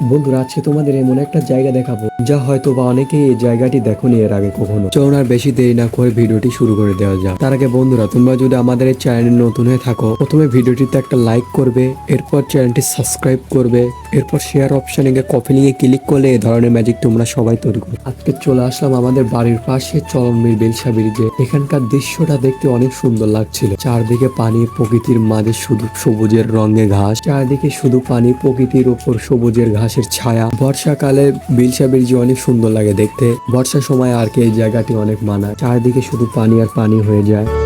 বন্ধুরা, আজকে তোমাদের এমন একটা জায়গা দেখাবো, যা হয়তো বা অনেকেই এই জায়গাটি দেখোনি এর আগে কখনো। চলুন আর বেশি দেরি না করে ভিডিওটি শুরু করে দেওয়া যাক। তার আগে বন্ধুরা, তোমরা যদি আমাদের এই চ্যানেল নতুন হয়ে থাকো, প্রথমে ভিডিওটিতে একটা লাইক করবে, এরপর চ্যানেলটি সাবস্ক্রাইব করবে এরপর শেয়ার অপশনে গিয়ে কপি লিঙ্কে ক্লিক করলে এই ধরনের ম্যাজিক তোমরা সবাই তৈরি করবে। আজকে চলে আসলাম আমাদের বাড়ির পাশে চরণবীর বেলসা ব্রিজে। এখানকার দৃশ্যটা দেখতে অনেক সুন্দর লাগছিল। চারদিকে পানি প্রকৃতির মাঝে শুধু সবুজের রঙে ঘাস। চারদিকে শুধু পানি প্রকৃতির ওপর সবুজের ঘাসের ছায়া। বর্ষাকালে বিলসা ব্রিজ অনেক সুন্দর লাগে দেখতে। বর্ষার সময় আর কি এই জায়গাটি অনেক মানায়। চারদিকে শুধু পানি আর পানি হয়ে যায়।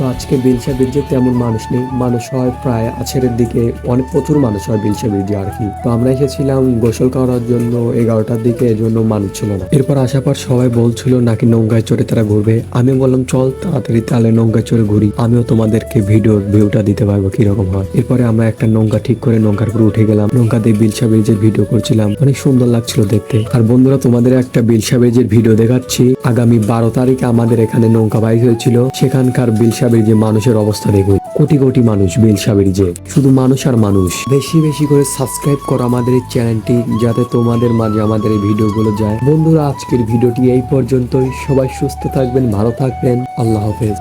তো আজকে বিলসা ব্রিজে তেমন মানুষ নেই, মানুষ হয় প্রায় আছেরের দিকে, অনেক প্রচুর মানুষ হয় বিলসা ব্রিজে আর কি। তো আমরা এসেছিলাম গোসল করার জন্য এগারোটার দিকে, এজন্য মানুষ ছিল না। এরপর আসার পর সবাই বলছিল, নাকি নৌকায় চড়ে তারা ঘুরবে? আমি বললাম, চল তাড়াতাড়ি, তাহলে নৌকায় চড়ে ঘুরি। আমিও তোমাদেরকে ভিডিওর ভিউটা দিতে পারব কীরকম হয়? এরপরে আমরা একটা নৌকা ঠিক করে নৌকার উপরে উঠে গেলাম। নৌকা দিয়ে বিলসা ব্রিজের ভিডিও করছিলাম, অনেক সুন্দর লাগছিল দেখতে। আর বন্ধুরা, তোমাদের একটা বিলসা ব্রিজের ভিডিও দেখাচ্ছি। আগামী বারো তারিখে আমাদের এখানে নৌকা বাইক হয়েছিল। সেখানকার বিলসা ব্রিজে মানুষের অবস্থা দেখুন। কোটি কোটি মানুষ বেল সাবেরি যে। শুধু মানুষ আর মানুষ। বেশি বেশি করে সাবস্ক্রাইব করো আমাদের এই চ্যানেলটি যাতে তোমাদের মাঝে আমাদের এই ভিডিওগুলো যায়। বন্ধুরা, আজকের ভিডিওটি এই পর্যন্তই। সবাই সুস্থ থাকবেন, ভালো থাকবেন। আল্লাহ হাফেজ।